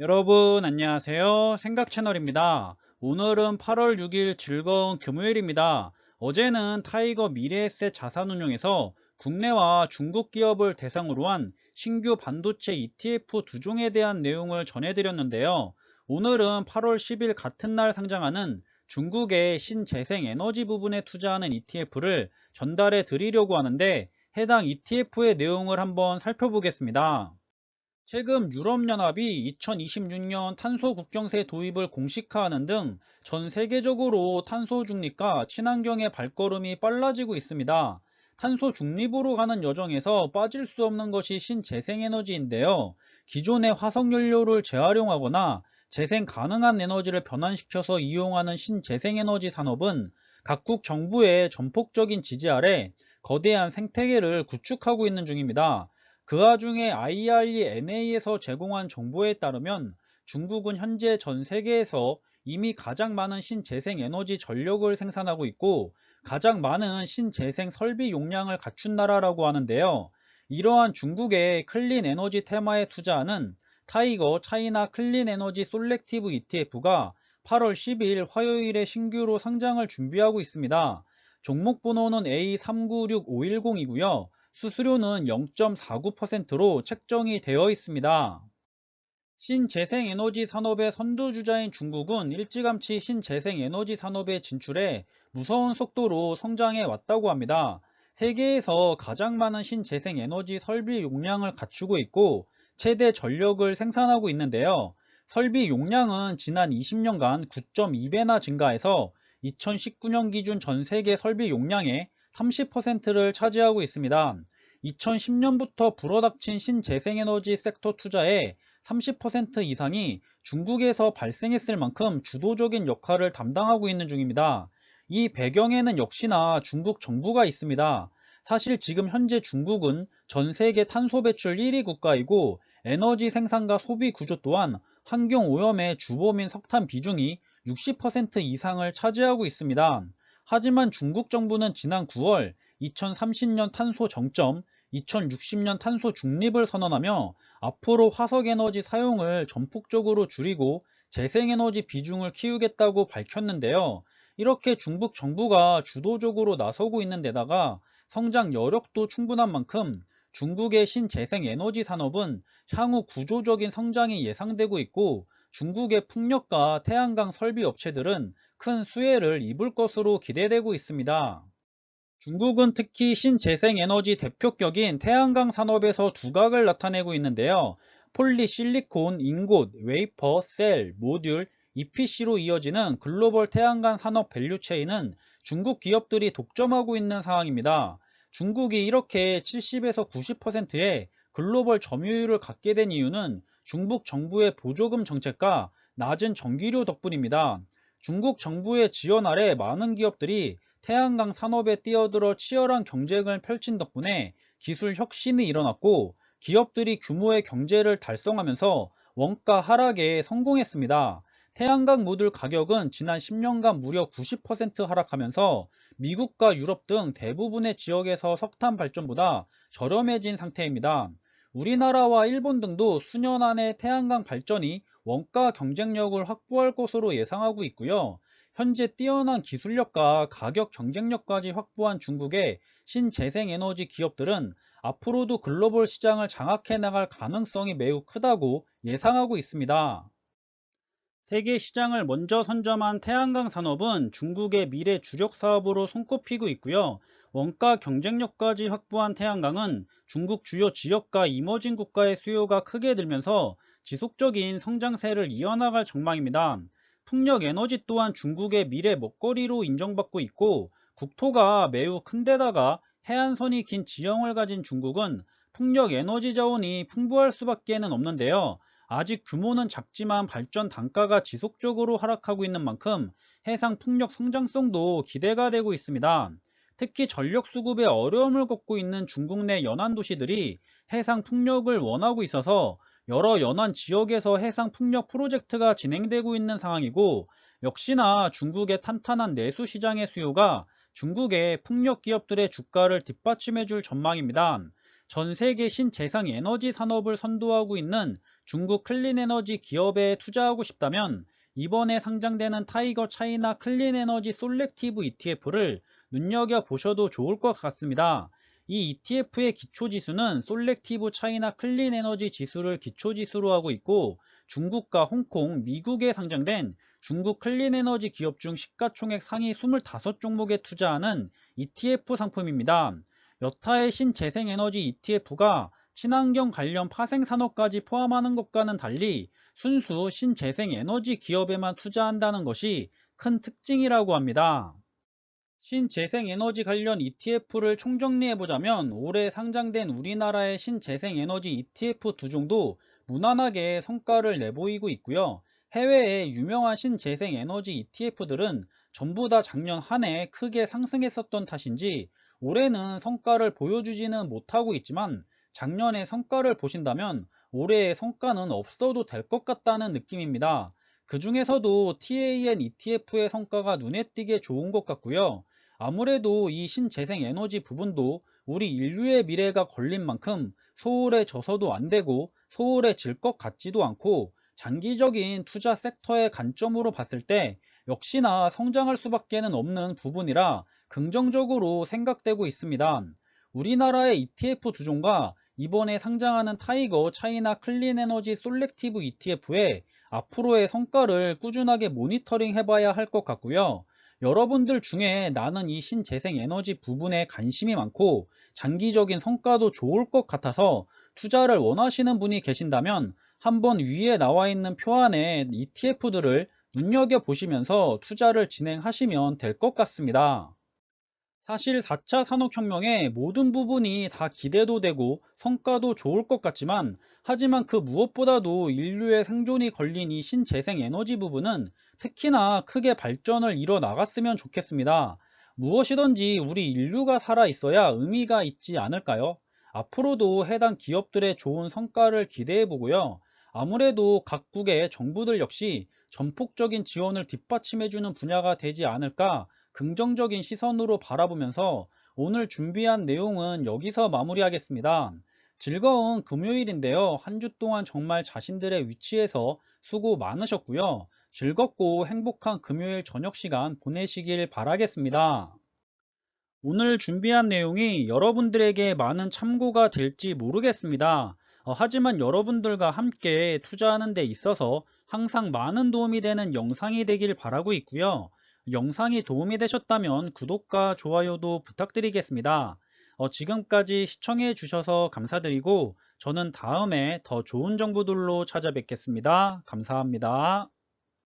여러분 안녕하세요. 생각 채널입니다. 오늘은 8월 6일 즐거운 금요일입니다. 어제는 타이거 미래에셋 자산운용에서 국내와 중국 기업을 대상으로 한 신규 반도체 ETF 두 종에 대한 내용을 전해드렸는데요. 오늘은 8월 10일 같은 날 상장하는 중국의 신재생 에너지 부분에 투자하는 ETF를 전달해 드리려고 하는데 해당 ETF의 내용을 한번 살펴보겠습니다 최근 유럽연합이 2026년 탄소 국경세 도입을 공식화하는 등 전 세계적으로 탄소 중립과 친환경의 발걸음이 빨라지고 있습니다. 탄소 중립으로 가는 여정에서 빠질 수 없는 것이 신재생에너지인데요. 기존의 화석연료를 재활용하거나 재생 가능한 에너지를 변환시켜서 이용하는 신재생에너지 산업은 각국 정부의 전폭적인 지지 아래 거대한 생태계를 구축하고 있는 중입니다. 그 와중에 IRE NA에서 제공한 정보에 따르면 중국은 현재 전 세계에서 이미 가장 많은 신재생 에너지 전력을 생산하고 있고 가장 많은 신재생 설비 용량을 갖춘 나라라고 하는데요. 이러한 중국의 클린 에너지 테마에 투자하는 타이거 차이나 클린 에너지 솔렉티브 ETF가 8월 10일 화요일에 신규로 상장을 준비하고 있습니다. 종목 번호는 A396510이고요. 수수료는 0.49%로 책정이 되어 있습니다. 신재생에너지 산업의 선두주자인 중국은 일찌감치 신재생에너지 산업에 진출해 무서운 속도로 성장해 왔다고 합니다. 세계에서 가장 많은 신재생에너지 설비 용량을 갖추고 있고 최대 전력을 생산하고 있는데요. 설비 용량은 지난 20년간 9.2배나 증가해서 2019년 기준 전 세계 설비 용량의 30%를 차지하고 있습니다. 2010년부터 불어닥친 신재생에너지 섹터 투자의 30% 이상이 중국에서 발생했을 만큼 주도적인 역할을 담당하고 있는 중입니다. 이 배경에는 역시나 중국 정부가 있습니다. 사실 지금 현재 중국은 전 세계 탄소 배출 1위 국가이고 에너지 생산과 소비 구조 또한 환경 오염의 주범인 석탄 비중이 60% 이상을 차지하고 있습니다. 하지만 중국 정부는 지난 9월 2030년 탄소 정점, 2060년 탄소 중립을 선언하며 앞으로 화석에너지 사용을 전폭적으로 줄이고 재생에너지 비중을 키우겠다고 밝혔는데요. 이렇게 중국 정부가 주도적으로 나서고 있는 데다가 성장 여력도 충분한 만큼 중국의 신재생 에너지 산업은 향후 구조적인 성장이 예상되고 있고 중국의 풍력과 태양광 설비 업체들은 큰 수혜를 입을 것으로 기대되고 있습니다. 중국은 특히 신재생 에너지 대표격인 태양광 산업에서 두각을 나타내고 있는데요. 폴리실리콘, 인곳, 웨이퍼, 셀, 모듈, EPC로 이어지는 글로벌 태양광 산업 밸류체인은 중국 기업들이 독점하고 있는 상황입니다. 중국이 이렇게 70에서 90%의 글로벌 점유율을 갖게 된 이유는 중국 정부의 보조금 정책과 낮은 전기료 덕분입니다. 중국 정부의 지원 아래 많은 기업들이 태양광 산업에 뛰어들어 치열한 경쟁을 펼친 덕분에 기술 혁신이 일어났고 기업들이 규모의 경제를 달성하면서 원가 하락에 성공했습니다. 태양광 모듈 가격은 지난 10년간 무려 90% 하락하면서 미국과 유럽 등 대부분의 지역에서 석탄 발전보다 저렴해진 상태입니다. 우리나라와 일본 등도 수년 안에 태양광 발전이 원가 경쟁력을 확보할 것으로 예상하고 있고요. 현재 뛰어난 기술력과 가격 경쟁력까지 확보한 중국의 신재생에너지 기업들은 앞으로도 글로벌 시장을 장악해 나갈 가능성이 매우 크다고 예상하고 있습니다. 세계 시장을 먼저 선점한 태양광 산업은 중국의 미래 주력 사업으로 손꼽히고 있고요. 원가 경쟁력까지 확보한 태양광은 중국 주요 지역과 이머징 국가의 수요가 크게 들면서 지속적인 성장세를 이어나갈 전망입니다. 풍력 에너지 또한 중국의 미래 먹거리로 인정받고 있고 국토가 매우 큰데다가 해안선이 긴 지형을 가진 중국은 풍력 에너지 자원이 풍부할 수밖에 없는데요. 아직 규모는 작지만 발전 단가가 지속적으로 하락하고 있는 만큼 해상 풍력 성장성도 기대가 되고 있습니다. 특히 전력 수급에 어려움을 겪고 있는 중국 내 연안 도시들이 해상 풍력을 원하고 있어서 여러 연안 지역에서 해상 풍력 프로젝트가 진행되고 있는 상황이고 역시나 중국의 탄탄한 내수 시장의 수요가 중국의 풍력 기업들의 주가를 뒷받침해 줄 전망입니다. 전 세계 신재생 에너지 산업을 선도하고 있는 중국 클린 에너지 기업에 투자하고 싶다면 이번에 상장되는 타이거 차이나 클린 에너지 솔렉티브 ETF를 눈여겨보셔도 좋을 것 같습니다. 이 ETF의 기초지수는 솔렉티브 차이나 클린 에너지 지수를 기초지수로 하고 있고 중국과 홍콩, 미국에 상장된 중국 클린 에너지 기업 중 시가총액 상위 25종목에 투자하는 ETF 상품입니다. 여타의 신재생에너지 ETF가 친환경 관련 파생산업까지 포함하는 것과는 달리 순수 신재생에너지 기업에만 투자한다는 것이 큰 특징이라고 합니다. 신재생에너지 관련 ETF를 총정리해보자면 올해 상장된 우리나라의 신재생에너지 ETF 두 종도 무난하게 성과를 내보이고 있고요. 해외의 유명한 신재생에너지 ETF들은 전부 다 작년 한 해 크게 상승했었던 탓인지 올해는 성과를 보여주지는 못하고 있지만 작년의 성과를 보신다면 올해의 성과는 없어도 될 것 같다는 느낌입니다. 그 중에서도 TAN ETF의 성과가 눈에 띄게 좋은 것 같고요. 아무래도 이 신재생 에너지 부분도 우리 인류의 미래가 걸린 만큼 소홀해 져서도 안 되고 소홀해질 것 같지도 않고 장기적인 투자 섹터의 관점으로 봤을 때 역시나 성장할 수밖에 는 없는 부분이라 긍정적으로 생각되고 있습니다. 우리나라의 ETF 두 종과 이번에 상장하는 타이거 차이나 클린 에너지 솔렉티브 ETF의 앞으로의 성과를 꾸준하게 모니터링 해봐야 할 것 같고요. 여러분들 중에 나는 이 신재생 에너지 부분에 관심이 많고 장기적인 성과도 좋을 것 같아서 투자를 원하시는 분이 계신다면 한번 위에 나와 있는 표 안에 ETF들을 눈여겨보시면서 투자를 진행하시면 될 것 같습니다. 사실 4차 산업혁명의 모든 부분이 다 기대도 되고 성과도 좋을 것 같지만 하지만 그 무엇보다도 인류의 생존이 걸린 이 신재생 에너지 부분은 특히나 크게 발전을 이뤄 나갔으면 좋겠습니다. 무엇이든지 우리 인류가 살아 있어야 의미가 있지 않을까요? 앞으로도 해당 기업들의 좋은 성과를 기대해 보고요. 아무래도 각국의 정부들 역시 전폭적인 지원을 뒷받침해주는 분야가 되지 않을까 긍정적인 시선으로 바라보면서 오늘 준비한 내용은 여기서 마무리하겠습니다. 즐거운 금요일인데요. 한 주 동안 정말 자신들의 위치에서 수고 많으셨고요. 즐겁고 행복한 금요일 저녁 시간 보내시길 바라겠습니다. 오늘 준비한 내용이 여러분들에게 많은 참고가 될지 모르겠습니다. 어, 하지만 여러분들과 함께 투자하는 데 있어서 항상 많은 도움이 되는 영상이 되길 바라고 있고요. 영상이 도움이 되셨다면 구독과 좋아요도 부탁드리겠습니다. 어, 지금까지 시청해 주셔서 감사드리고 저는 다음에 더 좋은 정보들로 찾아뵙겠습니다. 감사합니다.